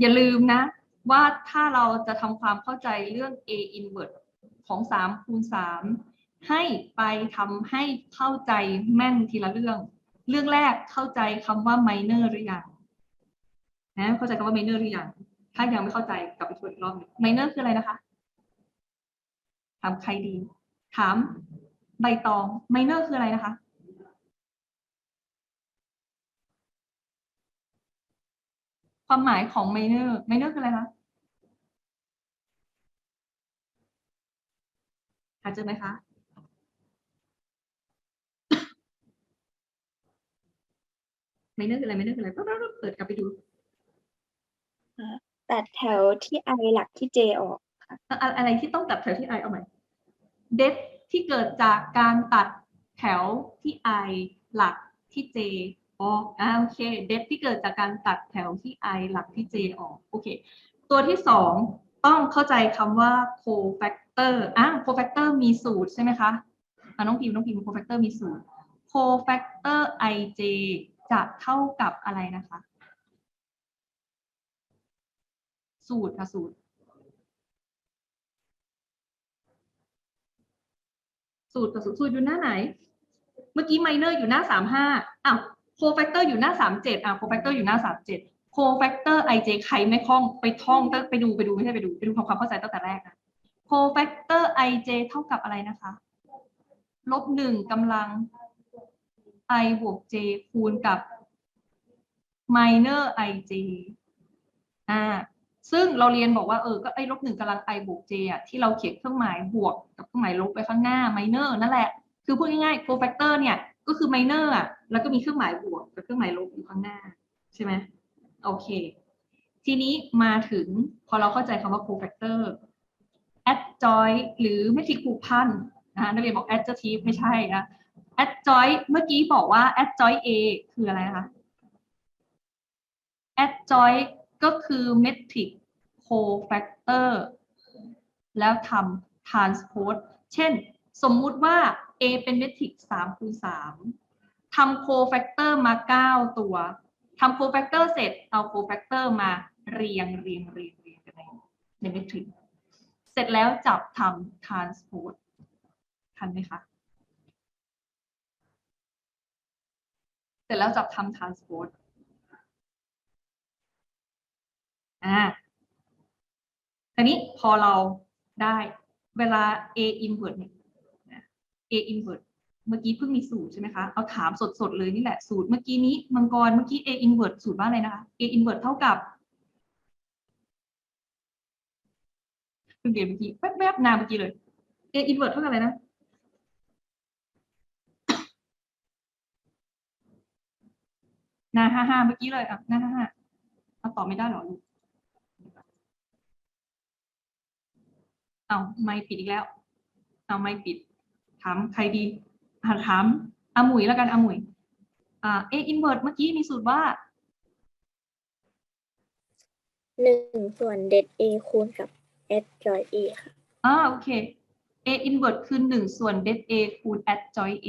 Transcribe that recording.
อย่าลืมนะว่าถ้าเราจะทำความเข้าใจเรื่อง a inverse ของ3คูณ3ให้ไปทำให้เข้าใจแม่นทีละเรื่อง เรื่องแรกเข้าใจคำว่า minor หรือยังนะเข้าใจคำว่า minor หรือยังถ้ายังไม่เข้าใจกลับไปทวนอีกรอบหนึง minor คืออะไรนะคะ ถามใครดี ถามใบตอง minor คืออะไรนะคะ ความหมายของ minor minor คืออะไรคะหาเจอไหมคะ minor คืออะไร minor คืออะไรปั๊บปั๊บปั๊บเปิดกลับไปดูตัดแถวที่ไอหลักที่เจออกอะอะอะไรที่ต้องตัดแถวที่ไอเอาใหม่เดฟที่เกิดจากการตัดแถวที่ไอหลักที่เจ อออ่าโอเค เดฟที่เกิดจากการตัดแถวที่ไอหลักที่เจออก โอเค ตัวที่สองต้องเข้าใจคำว่า cofactor อะ cofactor มีสูตรใช่ไหมคะอะน้องพิมพ์น้องพิมพ์ cofactor มีสูตร cofactor ij จะเท่ากับอะไรนะคะ สูตรค่ะสูตร สูตรกับสูตรสูตรอยู่หน้าไหน เมื่อกี้ minor อยู่หน้าสามห้าอ้าว cofactor อยู่หน้าสามเจ็ดอะ cofactor อยู่หน้าสามเจ็ด cofactor ij ใครไม่คล่องไปท่องตั้งไปดูไปดูไม่ใช่ไปดูไปดูทำความเข้าใจตั้งแต่แรกนะ cofactor ij เท่ากับอะไรนะคะลบหนึ่งกำลัง i บวก j คูณกับ minor ij อ่าซึ่งเราเรียนบอกว่าเออก็ไอ้ลบหนึ่งกำลัง i บวก j อะที่เราเขียนเครื่องหมายบวกกับเครื่องหมายลบไปข้างหน้า minor นั่นแหละ คือพูดง่ายๆ cofactor เนี่ย ก็คือ minor อะแล้วก็มีเครื่องหมายบวกกับเครื่องหมายลบอยู่ข้างหน้า ใช่ไหมโอเค ทีนี้มาถึงพอเราเข้าใจคำว่า cofactor adjoint หรือไม่ทิคูพันนะนักเรียนบอก adjective ไม่ใช่นะ adjoint เมื่อกี้บอกว่า adjoint A คืออะไรคะ adjoint ก็คือ metric cofactor แล้วทำ transpose เช่น สมมุติว่า A เป็นเมทริก3คูณ3ทำ cofactor มา 9 ตัวทำ cofactor เสร็จเอา cofactor มาเรียงเรียงเรียงเรียงกันในในเมทริกเสร็จแล้วจับทำ transpose ทันไหมคะ เสร็จแล้วจับทำ transpose อ่าทีนี้พอเราได้เวลา A inverse เนี่ย A inverse เมื่อกี้เพิ่งมีสูตรใช่ไหมคะ เอาถามสดๆเลยนี่แหละสูตรเมื่อกี้นี้มังกรเมื่อกี้ A inverse สูตรว่าอะไรนะคะ A inverse เท่ากับเพิ่งเรียนเมื่อกี้แวบๆนานเมื่อกี้เลย A inverse เท่ากับอะไรนะหน้าห้าห้าเมื่อกี้เลยอะหน้าห้าห้าเอาตอบไม่ได้เหรอลูกเอาไม่ปิดอีกแล้ว เอาไม่ปิดามใครดีอ่าถามอาหมุยแล้วกันอาหมุยอ่า A inverse เมื่อกี้มีสูตรว่าหนึ่งส่วนเด็ด A คูณกับ s joy A ค่ะอ่าโอเค A inverse คือหนึ่งส่วน det A คูณ adjoint A